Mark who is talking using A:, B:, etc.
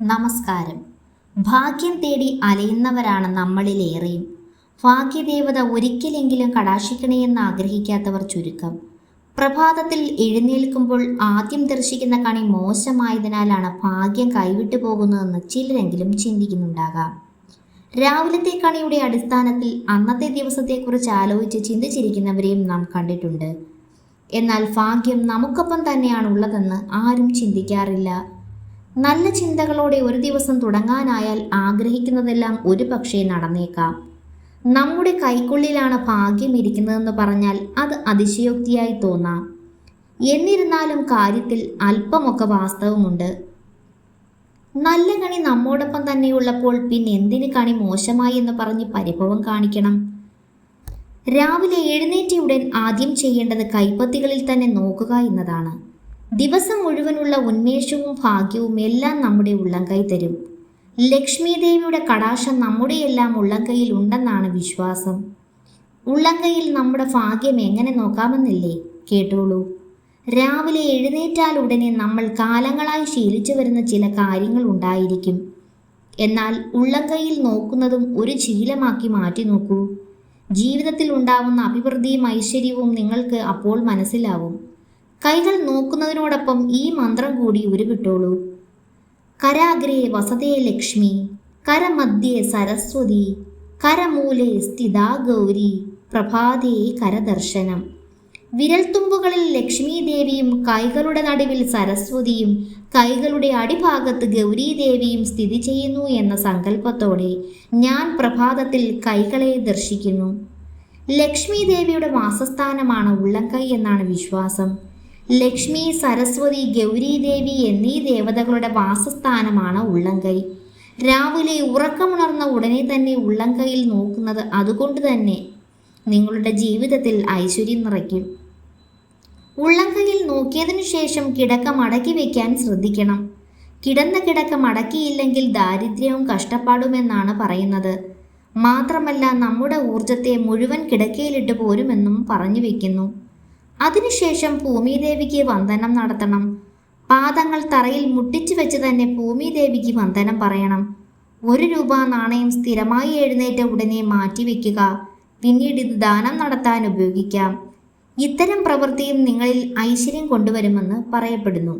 A: നമസ്കാരം. ഭാഗ്യം തേടി അലയുന്നവരാണ് നമ്മളിലേറെയും. ഭാഗ്യദേവത ഒരിക്കലെങ്കിലും കടാശിക്കണേയെന്ന് ആഗ്രഹിക്കാത്തവർ ചുരുക്കം. പ്രഭാതത്തിൽ എഴുന്നേൽക്കുമ്പോൾ ആദ്യം ദർശിക്കുന്ന കണി മോശമായതിനാലാണ് ഭാഗ്യം കൈവിട്ടു പോകുന്നതെന്ന് ചിലരെങ്കിലും ചിന്തിക്കുന്നുണ്ടാകാം. രാവിലത്തെ കണിയുടെ അടിസ്ഥാനത്തിൽ അന്നത്തെ ദിവസത്തെക്കുറിച്ച് ആലോചിച്ച് ചിന്തിച്ചിരിക്കുന്നവരെയും നാം കണ്ടിട്ടുണ്ട്. എന്നാൽ ഭാഗ്യം നമുക്കൊപ്പം തന്നെയാണ് ഉള്ളതെന്ന് ആരും ചിന്തിക്കാറില്ല. നല്ല ചിന്തകളോടെ ഒരു ദിവസം തുടങ്ങാനായാൽ ആഗ്രഹിക്കുന്നതെല്ലാം ഒരു പക്ഷേ നടന്നേക്കാം. നമ്മുടെ കൈക്കുള്ളിലാണ് ഭാഗ്യം ഇരിക്കുന്നതെന്ന് പറഞ്ഞാൽ അത് അതിശയോക്തിയായി തോന്നാം. എന്നിരുന്നാലും കാര്യത്തിൽ അല്പമൊക്കെ വാസ്തവമുണ്ട്. നല്ല കണി നമ്മോടൊപ്പം തന്നെയുള്ളപ്പോൾ പിന്നെ എന്തിന് കണി മോശമായി എന്ന് പറഞ്ഞ് പരിഭവം കാണിക്കണം? രാവിലെ എഴുന്നേറ്റയുടൻ ആദ്യം ചെയ്യേണ്ടത് കൈപ്പത്തികളിൽ തന്നെ നോക്കുക എന്നതാണ്. ദിവസം മുഴുവനുള്ള ഉന്മേഷവും ഭാഗ്യവും എല്ലാം നമ്മുടെ ഉള്ളംകൈ തരും. ലക്ഷ്മി ദേവിയുടെ കടാശം നമ്മുടെയെല്ലാം ഉള്ളംകൈയിൽ ഉണ്ടെന്നാണ് വിശ്വാസം. ഉള്ളംകൈയിൽ നമ്മുടെ ഭാഗ്യം എങ്ങനെ നോക്കാമെന്നില്ലേ? കേട്ടോളൂ. രാവിലെ എഴുന്നേറ്റാൽ ഉടനെ നമ്മൾ കാലങ്ങളായി ശീലിച്ചു വരുന്ന ചില കാര്യങ്ങൾ ഉണ്ടായിരിക്കും. എന്നാൽ ഉള്ളംകൈയിൽ നോക്കുന്നതും ഒരു ശീലമാക്കി മാറ്റി നോക്കൂ. ജീവിതത്തിൽ ഉണ്ടാവുന്ന അഭിവൃദ്ധിയും ഐശ്വര്യവും നിങ്ങൾക്ക് അപ്പോൾ മനസ്സിലാവും. കൈകൾ നോക്കുന്നതിനോടൊപ്പം ഈ മന്ത്രം കൂടി ഉരുവിട്ടോളൂ കരാഗ്രേ വസതേ ലക്ഷ്മി കരമധ്യേ സരസ്വതി കരമൂലേ സ്ഥിതാ ഗൗരി പ്രഭാതേ കരദർശനം. വിരൽത്തുമ്പുകളിൽ ലക്ഷ്മി ദേവിയും കൈകളുടെ നടുവിൽ സരസ്വതിയും കൈകളുടെ അടിഭാഗത്ത് ഗൗരീ ദേവിയും സ്ഥിതി ചെയ്യുന്നു എന്ന സങ്കല്പത്തോടെ ഞാൻ പ്രഭാതത്തിൽ കൈകളെ ദർശിക്കുന്നു. ലക്ഷ്മി ദേവിയുടെ വാസസ്ഥാനമാണ് ഉള്ളംകൈ എന്നാണ് വിശ്വാസം. ലക്ഷ്മി സരസ്വതി ഗൗരീദേവി എന്നീ ദേവതകളുടെ വാസസ്ഥാനമാണ് ഉള്ളംകൈ. രാവിലെ ഉറക്കമുണർന്ന ഉടനെ തന്നെ ഉള്ളംകൈയിൽ നോക്കുന്നത് അതുകൊണ്ട് തന്നെ നിങ്ങളുടെ ജീവിതത്തിൽ ഐശ്വര്യം നിറയ്ക്കും. ഉള്ളംകൈയിൽ നോക്കിയതിനു ശേഷം കിടക്ക മടക്കി വയ്ക്കാൻ ശ്രദ്ധിക്കണം. കിടന്ന കിടക്ക മടക്കിയില്ലെങ്കിൽ ദാരിദ്ര്യവും കഷ്ടപ്പാടുമെന്നാണ് പറയുന്നത്. മാത്രമല്ല നമ്മുടെ ഊർജത്തെ മുഴുവൻ കിടക്കയിലിട്ട് പോരുമെന്നും പറഞ്ഞു വയ്ക്കുന്നു അതിനുശേഷം ഭൂമിദേവിക്ക് വന്ദനം നടത്തണം. പാദങ്ങൾ തറയിൽ മുട്ടിച്ചു വെച്ച് തന്നെ ഭൂമിദേവിക്ക് വന്ദനം പറയണം. ഒരു രൂപ നാണയം സ്ഥിരമായി എഴുന്നേറ്റ ഉടനെ മാറ്റിവെക്കുക പിന്നീട് ഇത് ദാനം നടത്താൻ ഉപയോഗിക്കാം. ഇത്തരം പ്രവൃത്തിയും നിങ്ങളിൽ ഐശ്വര്യം കൊണ്ടുവരുമെന്ന് പറയപ്പെടുന്നു.